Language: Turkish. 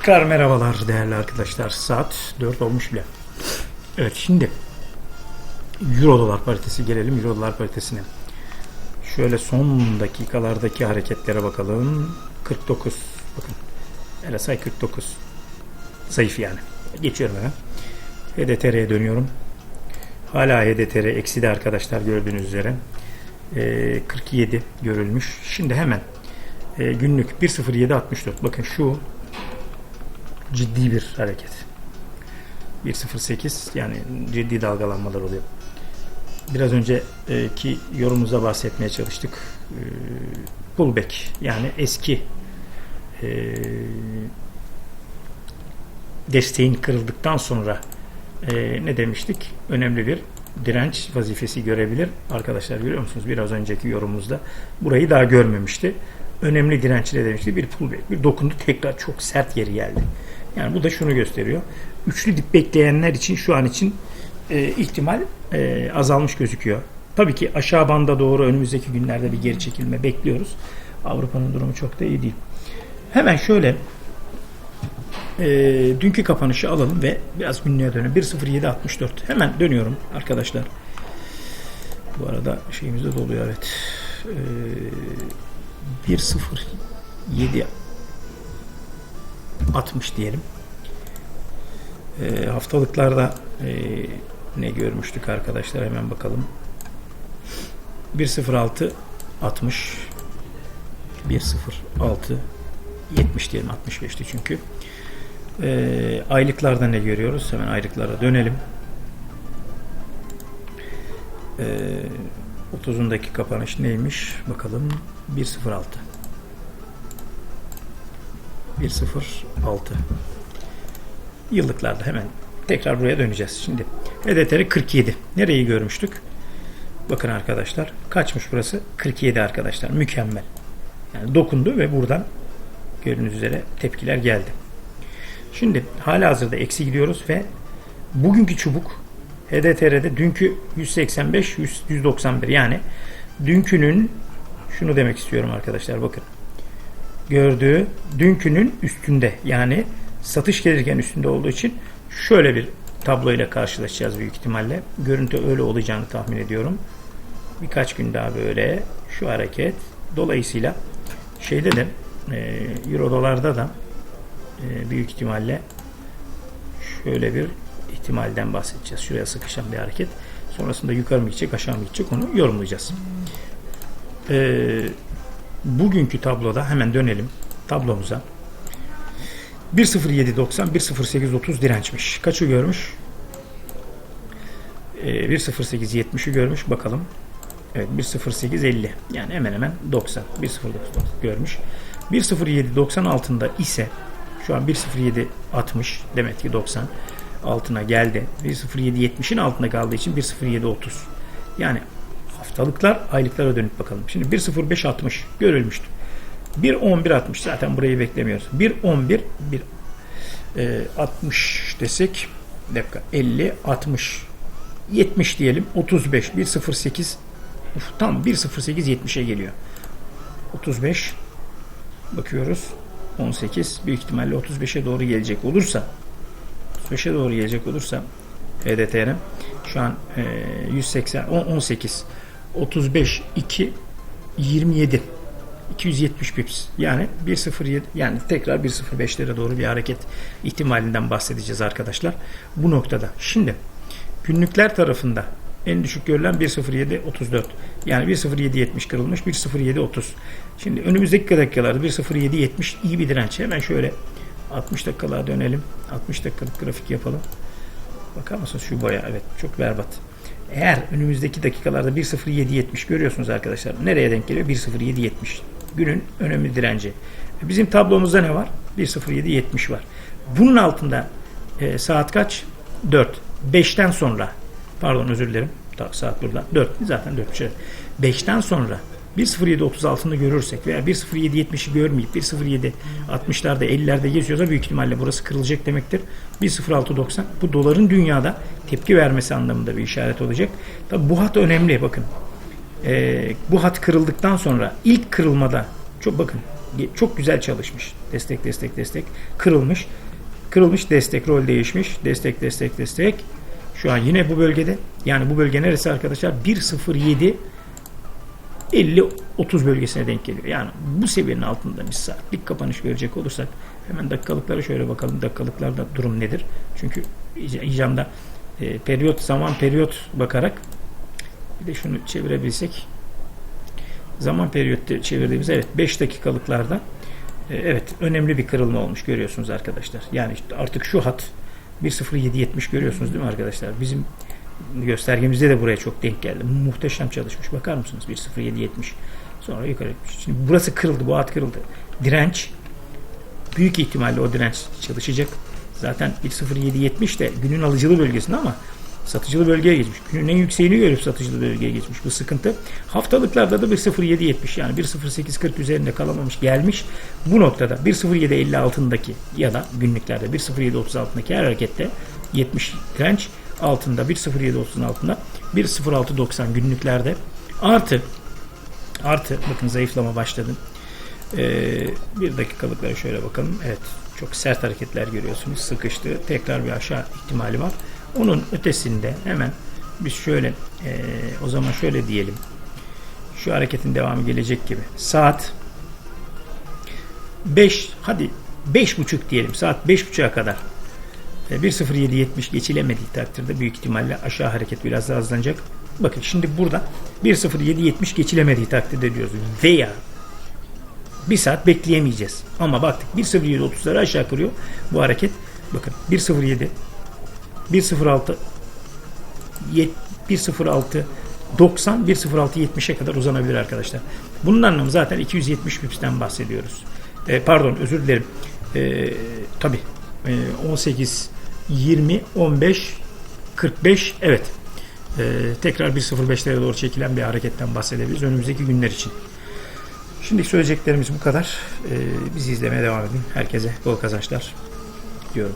Tekrar merhabalar değerli arkadaşlar. Saat 4 olmuş bile. Evet şimdi Euro dolar paritesi gelelim Euro dolar paritesine. Şöyle son dakikalardaki hareketlere bakalım. 49 bakın. RSI 49. Zayıf yani. Geçiyorum hemen. HDTR'ye dönüyorum. Hala HDTR eksi de arkadaşlar gördüğünüz üzere. Ee, 47 görülmüş. Şimdi hemen e, günlük 1.07.64. Bakın şu ciddi bir hareket. 1.08 yani ciddi dalgalanmalar oluyor. Biraz önceki yorumumuza bahsetmeye çalıştık. Pullback yani eski e, desteğin kırıldıktan sonra e, ne demiştik? Önemli bir direnç vazifesi görebilir. Arkadaşlar görüyor musunuz? Biraz önceki yorumumuzda burayı daha görmemişti. Önemli direnç ne demişti? Bir pullback. Bir dokundu tekrar çok sert geri geldi. Yani bu da şunu gösteriyor. Üçlü dip bekleyenler için şu an için e, ihtimal e, azalmış gözüküyor. Tabii ki aşağı banda doğru önümüzdeki günlerde bir geri çekilme bekliyoruz. Avrupa'nın durumu çok da iyi değil. Hemen şöyle e, dünkü kapanışı alalım ve biraz günlüğe dönelim. 1.07.64 hemen dönüyorum arkadaşlar. Bu arada şeyimiz de doluyor evet. E, 1.07 60 diyelim. E, haftalıklarda e, ne görmüştük arkadaşlar hemen bakalım. 1.06 60 1.06 70 diyelim 65'ti çünkü. E, aylıklarda ne görüyoruz? Hemen aylıklara dönelim. E, 30'undaki kapanış neymiş? Bakalım 1.06 1.06 yıllıklarda hemen tekrar buraya döneceğiz. Şimdi HDTR 47. Nereyi görmüştük? Bakın arkadaşlar kaçmış burası? 47 arkadaşlar. Mükemmel. Yani dokundu ve buradan gördüğünüz üzere tepkiler geldi. Şimdi hala hazırda eksi gidiyoruz ve bugünkü çubuk HDTR'de dünkü 185 100, 191 yani dünkünün şunu demek istiyorum arkadaşlar bakın gördüğü dünkünün üstünde yani satış gelirken üstünde olduğu için şöyle bir tabloyla karşılaşacağız büyük ihtimalle. Görüntü öyle olacağını tahmin ediyorum. Birkaç gün daha böyle şu hareket. Dolayısıyla şeyde de e, euro dolarda da e, büyük ihtimalle şöyle bir ihtimalden bahsedeceğiz. Şuraya sıkışan bir hareket. Sonrasında yukarı mı gidecek aşağı mı gidecek onu yorumlayacağız. Eee bugünkü tabloda hemen dönelim tablomuza. 1.07.90 1.08.30 dirençmiş. Kaçı görmüş? Ee, 1.08.70'i görmüş. Bakalım. Evet 1.08.50 yani hemen hemen 90. 1.09 görmüş. 1.07.90 altında ise şu an 1.07.60 demek ki 90 altına geldi. 1.07.70'in altında kaldığı için 1.07.30 yani haftalıklar aylıklara dönüp bakalım. Şimdi 1.05.60 görülmüştü. 1.11.60 zaten burayı beklemiyoruz. 1.11 1 e, 60 desek bir dakika 50 60 70 diyelim 35 1.08 uf, tam 1.08 70'e geliyor. 35 bakıyoruz 18 büyük ihtimalle 35'e doğru gelecek olursa 35'e doğru gelecek olursa HDTR'im şu an e, 180 18 35 2 27 270 pips yani 1.07 yani tekrar 1.05'lere doğru bir hareket ihtimalinden bahsedeceğiz arkadaşlar. Bu noktada. Şimdi günlükler tarafında en düşük görülen 1.07 34 yani 1.07 70 kırılmış 1.07 30 şimdi önümüzdeki dakikalarda 1.07 70 iyi bir direnç. Hemen şöyle 60 dakikalığa dönelim. 60 dakikalık grafik yapalım. Bakar mısınız? Şu boya evet çok berbat eğer önümüzdeki dakikalarda 1.07.70 görüyorsunuz arkadaşlar. Nereye denk geliyor? 1.07.70. Günün önemli direnci. Bizim tablomuzda ne var? 1.07.70 var. Bunun altında e, saat kaç? 4. 5'ten sonra pardon özür dilerim. Saat burada. 4. Zaten 4. 5'ten sonra 1.07.30 altında görürsek veya 1.07.70'i görmeyip 1.07.60'larda 50'lerde geziyorsa büyük ihtimalle burası kırılacak demektir. 1.06.90 bu doların dünyada tepki vermesi anlamında bir işaret olacak. Tabi bu hat önemli bakın. Ee, bu hat kırıldıktan sonra ilk kırılmada çok bakın Çok güzel çalışmış. Destek destek destek. Kırılmış. Kırılmış destek rol değişmiş. Destek destek destek. Şu an yine bu bölgede. Yani bu bölge neresi arkadaşlar? 1.07 50-30 bölgesine denk geliyor. Yani bu seviyenin altında bir saatlik kapanış görecek olursak hemen dakikalıklara şöyle bakalım. Dakikalıklarda durum nedir? Çünkü ic- icamda e, periyot zaman periyot bakarak bir de şunu çevirebilsek zaman periyotta çevirdiğimiz evet 5 dakikalıklarda e, evet önemli bir kırılma olmuş görüyorsunuz arkadaşlar. Yani işte artık şu hat 1.0770 görüyorsunuz değil mi arkadaşlar? Bizim göstergemizde de buraya çok denk geldi. Muhteşem çalışmış. Bakar mısınız? 1.0770. Sonra yukarı gitmiş. Şimdi burası kırıldı. Bu hat kırıldı. Direnç büyük ihtimalle o direnç çalışacak. Zaten 1.0770 de günün alıcılı bölgesinde ama satıcılı bölgeye geçmiş. Günün en yükseğini görüp satıcılı bölgeye geçmiş. Bu sıkıntı. Haftalıklarda da 1.0770 yani 1.0840 üzerinde kalamamış gelmiş. Bu noktada 1.0750 altındaki ya da günlüklerde 1.0730 altındaki her harekette 70 direnç altında 1.0730'un altında 1.0690 günlüklerde artı artı bakın zayıflama başladı. Ee, bir dakikalıklara şöyle bakalım. Evet çok sert hareketler görüyorsunuz. Sıkıştı. Tekrar bir aşağı ihtimali var. Onun ötesinde hemen biz şöyle ee, o zaman şöyle diyelim. Şu hareketin devamı gelecek gibi. Saat 5 hadi 5.30 diyelim. Saat 5.30'a kadar e, 1.0770 geçilemediği takdirde büyük ihtimalle aşağı hareket biraz daha hızlanacak. Bakın şimdi burada 1.0770 geçilemediği takdirde diyoruz. Veya bir saat bekleyemeyeceğiz. Ama baktık 1.0730'ları aşağı kırıyor bu hareket. Bakın 1.07 1.06 yet- 1.06 90 1.06 70'e kadar uzanabilir arkadaşlar. Bunun anlamı zaten 270 pipsten bahsediyoruz. E, pardon özür dilerim. E, tabii e, 18 20 15 45 evet. E, tekrar 1.05'lere doğru çekilen bir hareketten bahsedebiliriz önümüzdeki günler için. Şimdi söyleyeceklerimiz bu kadar. E, bizi izlemeye devam edin. Herkese bol kazançlar diyorum.